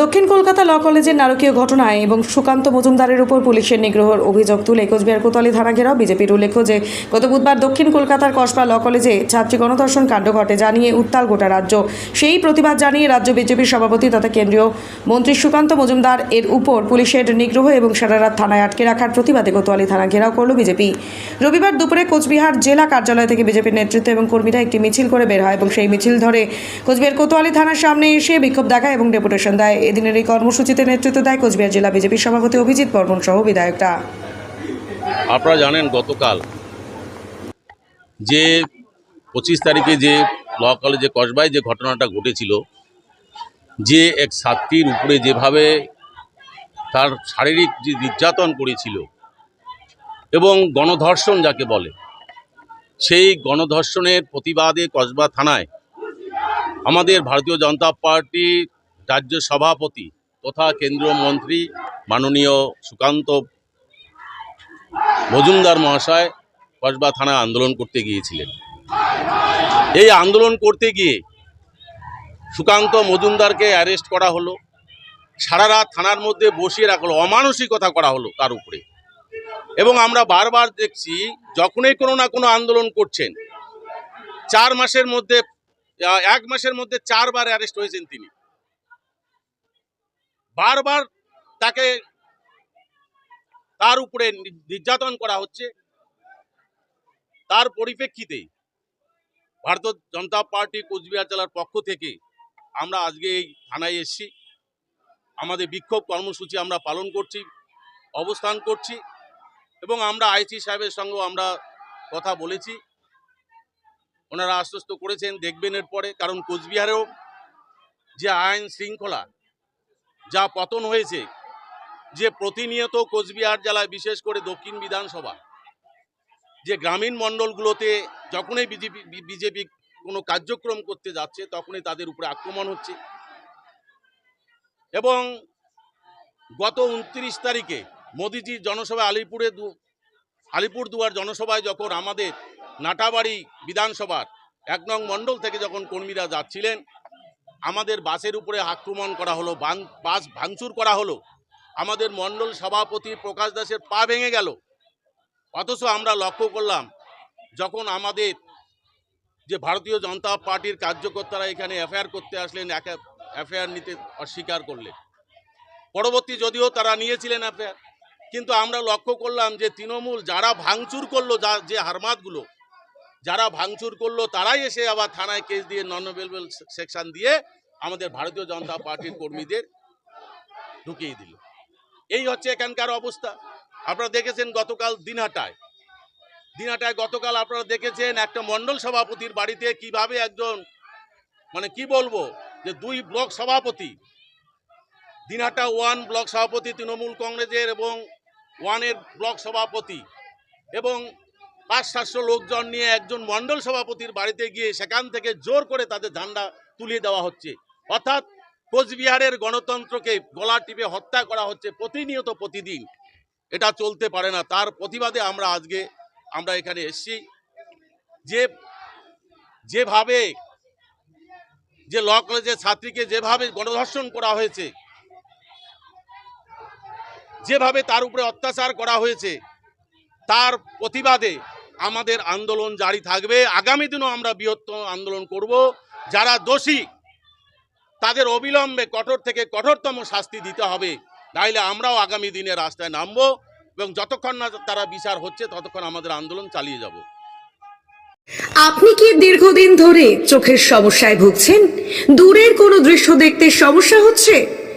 দক্ষিণ কলকাতা ল কলেজের নারকীয় ঘটনায় এবং সুকান্ত মজুমদারের উপর পুলিশের নিগ্রহর অভিযোগ তুলে কোচবিহার কোতোয়ালি থানা ঘেরাও। বিজেপির উল্লেখ্য যে, গত বুধবার দক্ষিণ কলকাতার কসবা ল কলেজে ছাত্রী গণধর্ষণ কাণ্ড ঘটে জানিয়ে উত্তাল গোটা রাজ্য। সেই প্রতিবাদ জানিয়ে রাজ্য বিজেপির সভাপতি তথা কেন্দ্রীয় মন্ত্রী সুকান্ত মজুমদার এর উপর পুলিশের নিগ্রহ এবং সারারাত থানায় আটকে রাখার প্রতিবাদে কোতোয়ালি থানা ঘেরাও করল বিজেপি। রবিবার দুপুরে কোচবিহার জেলা কার্যালয় থেকে বিজেপির নেতৃত্ব এবং কর্মীরা একটি মিছিল করে বের হয় এবং সেই মিছিল ধরে কোচবিহার কোতোয়ালি থানার সামনে এসে বিক্ষোভ দেখায় এবং ডেপুটেশন দেয়। এদিনের এই কর্মসূচিতে নেতৃত্ব দেয় কোচবিহার জেলা বিজেপির সভাপতি অভিজিৎ বর্মন সহ বিধায়করা। আপনারা জানেন গতকাল যে পঁচিশ তারিখে যে ল কলেজে কসবায় যে ঘটনাটা ঘটেছিল, যে এক ছাত্রীর উপরে যেভাবে তার শারীরিক যে নির্যাতন করেছিল এবং গণধর্ষণ যাকে বলে, সেই গণধর্ষণের প্রতিবাদে কসবা থানায় আমাদের ভারতীয় জনতা পার্টির রাজ্য সভাপতি তথা কেন্দ্রীয় মন্ত্রী মাননীয় সুকান্ত মজুমদার মহাশয় কসবা থানায় আন্দোলন করতে গিয়েছিলেন। এই আন্দোলন করতে গিয়ে সুকান্ত মজুমদারকে অ্যারেস্ট করা হলো, সারা রাত থানার মধ্যে বসিয়ে রাখল, অমানসিকতা করা হলো তার উপরে। এবং আমরা বারবার দেখছি, যখনই কোনো না কোনো আন্দোলন করছেন, চার মাসের মধ্যে এক মাসের মধ্যে চারবার অ্যারেস্ট হয়েছেন তিনি। বারবার তাকে তার উপরে নির্যাতন করা হচ্ছে। তার পরিপ্রেক্ষিতে ভারতীয় জনতা পার্টি কোচবিহার জেলার পক্ষ থেকে আমরা আজকে এই থানায় এসেছি। আমাদের বিক্ষোভ কর্মসূচি আমরা পালন করছি, অবস্থান করছি এবং আমরা আইসি সাহেবের সঙ্গেও আমরা কথা বলেছি। ওনারা আশ্বস্ত করেছেন, দেখবেন এরপরে। কারণ কোচবিহারেও যে আইন শৃঙ্খলা যা পতন হয়েছে, যে প্রতিনিয়ত কোচবিহার জেলায়, বিশেষ করে দক্ষিণ বিধানসভা, যে গ্রামীণ মণ্ডলগুলোতে যখনই বিজেপি বিজেপি কোনো কার্যক্রম করতে যাচ্ছে, তখনই তাদের উপরে আক্রমণ হচ্ছে। এবং গত উনত্রিশ তারিখে মোদিজির জনসভা, আলিপুরে আলিপুর দুয়ার জনসভায় যখন আমাদের নাটাবাড়ি বিধানসভার এক নং মণ্ডল থেকে যখন কর্মীরা যাচ্ছিলেন আমাদের বাসের উপরে আক্রমণ করা হলো ভাঙ- বাস ভাঙচুর করা হলো। আমাদের মণ্ডল সভাপতি প্রকাশ দাসের পা ভেঙে গেল। অথচ আমরা লক্ষ্য করলাম, যখন আমাদের যে ভারতীয় জনতা পার্টির কার্যকর্তারা এখানে এফআইআর করতে আসলেন এফআইআর নিতে অস্বীকার করলেন। পরবর্তী যদিও তারা নিয়েছিলেন এফআইআর, কিন্তু আমরা লক্ষ্য করলাম যে তৃণমূল যারা ভাঙচুর করল, যা, যে হারমাতগুলো যারা ভাঙচুর করল, তারাই এসে আবার থানায় কেস দিয়ে নন অ্যাভেলেবল সেকশন দিয়ে আমাদের ভারতীয় জনতা পার্টির কর্মীদের ঢুকিয়ে দিল। এই হচ্ছে এখানকার অবস্থা। আপনারা দেখেছেন গতকাল দিনহাটায়। দিনহাটায় গতকাল আপনারা দেখেছেন একটা মণ্ডল সভাপতির বাড়িতে কীভাবে একজন মানে কি বলব, যে দুই ব্লক সভাপতি, দিনহাটা ওয়ান ব্লক সভাপতি তৃণমূল কংগ্রেসের এবং ওয়ানের ব্লক সভাপতি এবং পাঁচ, সাতশো লোকজন নিয়ে একজন মণ্ডল সভাপতির বাড়িতে গিয়ে সেখান থেকে জোর করে তাদের ঝান্ডা তুলিয়ে দেওয়া হচ্ছে। অর্থাৎ কোচবিহারের গণতন্ত্রকে গলা টিপে হত্যা করা হচ্ছে প্রতিনিয়ত প্রতিদিন। এটা চলতে পারে না। তার প্রতিবাদে আমরা আজকে আমরা এখানে এসেছি। যে, যেভাবে, যে ল কলেজের ছাত্রীকে যেভাবে গণধর্ষণ করা হয়েছে, যেভাবে তার উপরে অত্যাচার করা হয়েছে, তার প্রতিবাদে আমাদের আন্দোলন জারি থাকবে। আগামী দিনও আমরা বৃহত্তম আন্দোলন করব। যারা দোষী, তাদের অবিলম্বে কঠোর থেকে কঠোরতম শাস্তি দিতে হবে। নাইলে আমরাও আগামী দিনে রাস্তায় নামবো এবং যতক্ষণ না তারা বিচার হচ্ছে, ততক্ষণ আমাদের আন্দোলন চালিয়ে যাব। আপনি কি দীর্ঘদিন ধরে চোখের সমস্যায় ভুগছেন? দূরের কোনো দৃশ্য দেখতে সমস্যা হচ্ছে?